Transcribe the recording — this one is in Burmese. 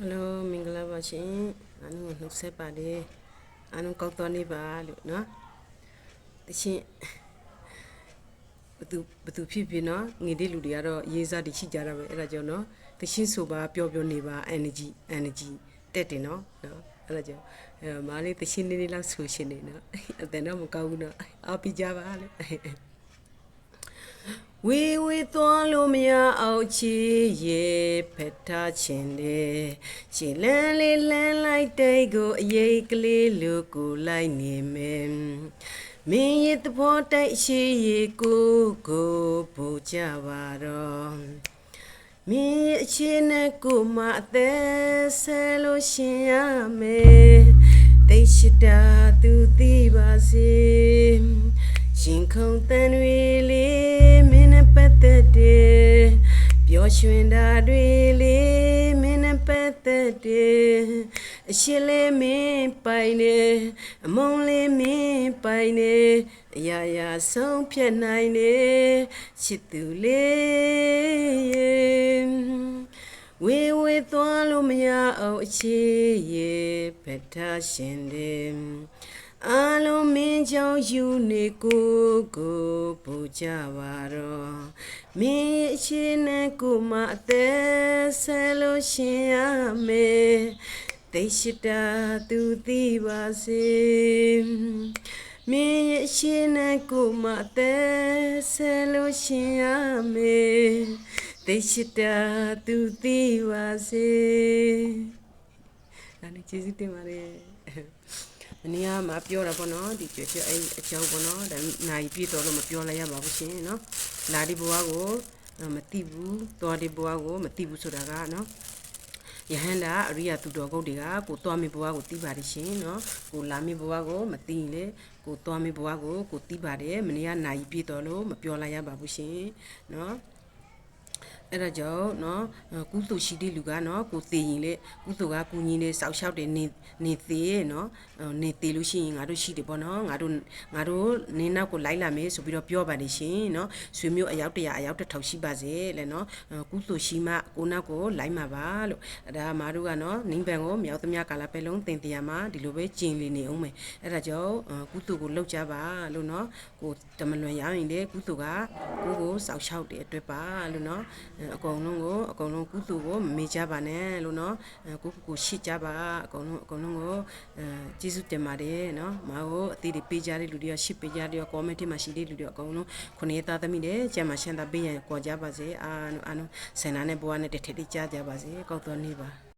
ဟယ်လိုမင်္ဂလာပါရှင်အားလုံးကိုနှုတ်ဆက်ပါတယ်အားလုံးကောက်သွားနေပါလို့နော်တချင်းဘသူဘသူဖြစ်ဖြစ်နော်ငွေတဲ့လူတွေကတော့ရေးစားတည်ရှိကြတာပဲအဲ့ဒါကြောင့်နော်တချင်းဆိုပါပျော်ပျော်နေပါ energy energy တက်တယ်နော်နော်အဲ့ဒါကြောင့်အဲမားလေးတချင်းလေးလေးလောက်ဆိုရှင်နေနော်အတန်တော့မကောက်ဘူးနော်အားပြကြပါလို့ ဝေဝေသွားလို့မရအောင်ချီရေဖက်ထားခြင်းလေရှည်လန်းလေးလန်းလိုက်တဲ့ကိုအရေးကလေးလူကိုလိုက်နေမယ်မင်းရဲ့သဘောတိုက်ရှိရေကိုကိုပူကြပါတော့မင်းရဲ့အခြေနဲ့ကိုမအသက်ဆဲလို့ရှင်ရမယ်တိတ်ရှိတာသူသိပါစေ ရွှင်တာတွေလေးမင်းနဲ့ပတ်သက်တယ်အရှိလေးမင်းပိုင်နေအမုံလေးမင်းပိုင်နေအရာရာဆုံးဖြတ်နိုင်နေချစ်သူလေးဝေဝေ သွားလို့မရအောင်အခြေရေဖက်ထားရှင်တယ်အလုံးမင်းကြောင့်ယူနေကိုကိုပူကြပါတော့မင်းအရှိနဲ့ကိုမအသက်ဆဲလို့ရှင်ရမယ်တိတ်ရှိတာသူသိပါစေမင်းရဲ့အရှိနဲ့ကိုမအသက်ဆဲလို့ရှင်ရမယ် တိတ်ရှိတာသူသိပါစေဒါနဲ့ကျေးဇူးတင်ပါတယ်မနေ့ကမှပြောတာပေါ့နော်ဒီကြွကြွအဲ့အကြောင်းပေါ့နော်ဒါနိုင်ပြည့်တော်လို့မပြောလိုက်ရပါဘူးရှင်နော်လာဒီဘွားကိုမတိဘူးတော်ဒီဘွားကိုမတိဘူးဆိုတာကနော်ယဟန္တာအရိယသူတော်ဂုတ်တွေကကိုသွားမိဘွားကိုတီးပါတယ်ရှင်နော်ကိုလာမိဘွားကိုမတီးရင်လေကိုသွားမိဘွားကိုကိုတီးပါတယ်မနေ့ကနိုင်ပြည့်တော်လို့မပြောလိုက်ရပါဘူးရှင်နော် အဲ့ဒါကြောင့်နော်ကုသိုလ်ရှိတဲ့လူကနော်ကိုသေရင်လေကုသိုလ်ကကုညီနေစောက်ရှောက်တယ်နေနေသေးရဲ့နော်နေသေးလို့ရှိရင်ငါတို့ရှိတယ်ပေါ့နော်ငါတို့ငါတို့နေနောက်ကိုလိုက်လာမယ်ဆိုပြီးတော့ပြောပါတယ်ရှင်နော်ဆွေမျိုးအယောက်တရာအယောက်တစ်ထောင်ရှိပါစေလေနော်ကုသိုလ်ရှိမှကိုနောက်ကိုလိုက်မှာပါလို့အဲ့ဒါမာတို့ကနော်နင်းပန်ကိုမြောက်သမျှကာလာပဲလုံးတင်တရားမှာဒီလိုပဲကျင်လည်နေအောင်မယ်အဲ့ဒါကြောင့်ကုသိုလ်ကိုလှုပ်ကြပါလို့နော်ကိုတမလွန်ရရင်လေကုသိုလ်ကကိုကိုစောက်ရှောက်တဲ့အတွက်ပါလို့နော်အကုန်လုံးကိုအကုန်လုံးကုသိုလ်ကိုမမေ့ကြပါနဲ့လို့နော်ကိုကိုကိုရှိကြပါအကုန်လုံးအကုန်လုံးကိုအဲကျေးဇူးတင်ပါတယ်နော်မဟုတ်အသေးတွေပေးကြတဲ့လူတွေကရှိပေးကြတဲ့ comment မှာရှိတဲ့လူတွေအကုန်လုံးခုနေသားသမီးတွေကျမရှန်တာပေးရကြွားကြပါစေအာအာဆန္ဒနဲ့ဘဝနဲ့တထက်တကြကြပါစေကောက်တော်နေပါ